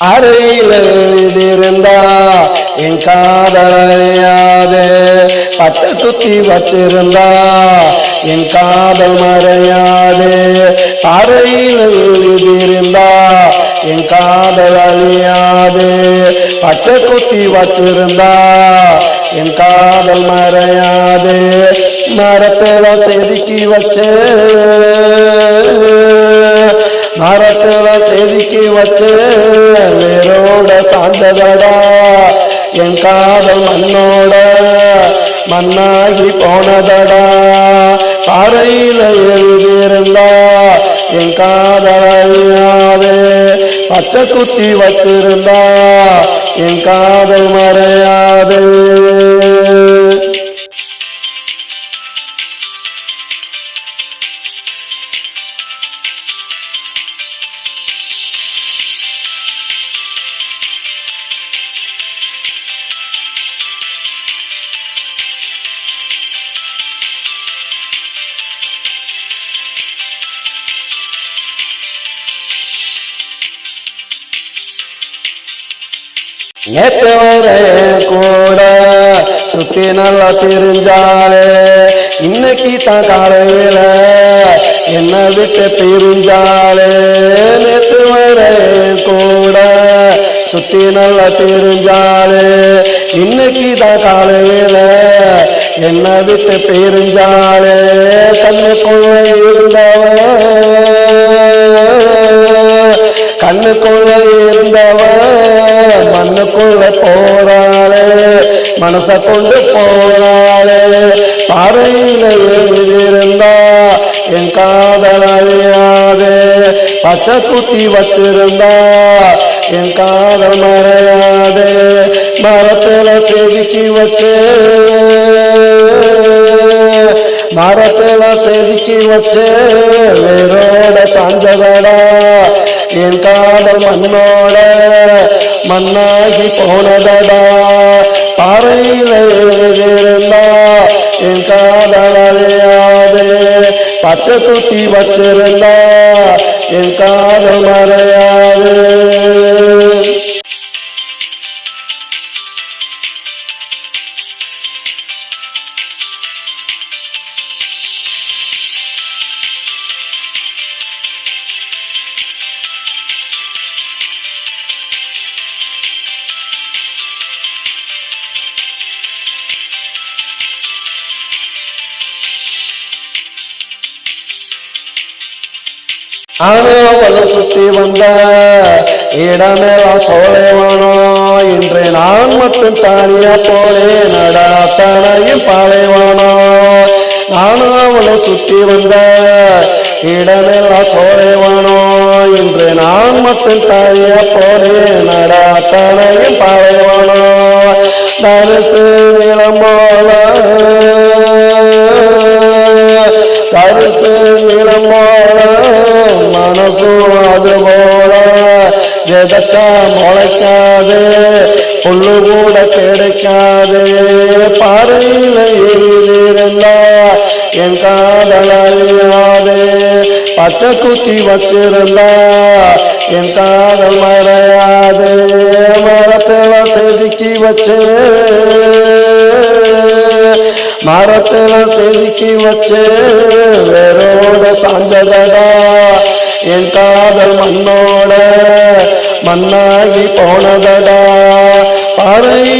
அறையில் எழுதியிருந்தா என் காதலையாது. பச்சை துத்தி வச்சிருந்தா என் காதல் மறையாது. அறையில் எழுதியிருந்தா என் காதல் அழியாது. பச்சை குத்தி வச்சிருந்தா என் காதல் மறையாது. மரத்துல செதுக்கி வச்சு. மரத்துல செதுக்கி வச்சு வேரோட சார்ந்ததடா என் காதல் மண்ணோட மண்ணாகி போனதடா. பாறையில எழுதியிருந்தா என் காதல் அழியாது பச்சை குத்தி வச்சிருந்தா என் காதல் மறையாது. நேற்று கூட. சுத்தி நல்லா தெரிஞ்சாலே இன்னைக்கு தான் காலையில என்ன விட்டு தெரிஞ்சாலே நேற்று வரை கூட. சுத்தி நல்லா தெரிஞ்சாலே இன்னைக்கு தான் காலையில என்ன விட்டு பிரிஞ்சாலே கண்ணுக்குள்ள இருந்தவன் மண்ணுக்குள்ள இருந்தவ மண்ணுக்குள்ள போறாளே. மனச கொண்டு போறாளே. பாறையில எழுதியிருந்தா என் காதல் அறியாது பச்சை குத்தி வச்சிருந்தா என் காதல் மறையாது. மரத்துல செதுக்கி வச்சு. மரத்துல செதுக்கி வச்சு. வேரோட சாஞ்சதா என் மண்ணோட மண்ணாகி போனதடா. பாறையில எழுதியிருந்தா என் காதல் அழியாது. பச்சை குத்தி வச்சிருந்தா என் காதல் மறையா. ஆனாவலும் சுத்தி வந்த இடமெல்லாம் சோலைவானோ? இன்று நான் மட்டும் தனியா போலே நடா தனையும் பாலைவானோ? நானும் அவளை சுத்தி வந்த இடமெல்லாம் சோலைவானோ? இன்று நான் மட்டும் தனியா போலே நடா தனையும் பாலைவானோ? தனுசு நிலம் போல மனசும் அது போல விதச்சா முளைக்காது புல்லு கூட கிடைக்காது பாறையில் எழுதியிருந்தா என் காதல் அறியாது பச்சை குத்தி வச்சிருந்தா என் காதல் மறையாது. மரத்தில் செதுக்கி வச்சு மரத்தில் செதுக்கி வச்சு வேரோட சாஞ்சதடா என் காதல் மண்ணோட மண்ணாகி போனதடா. பாறையில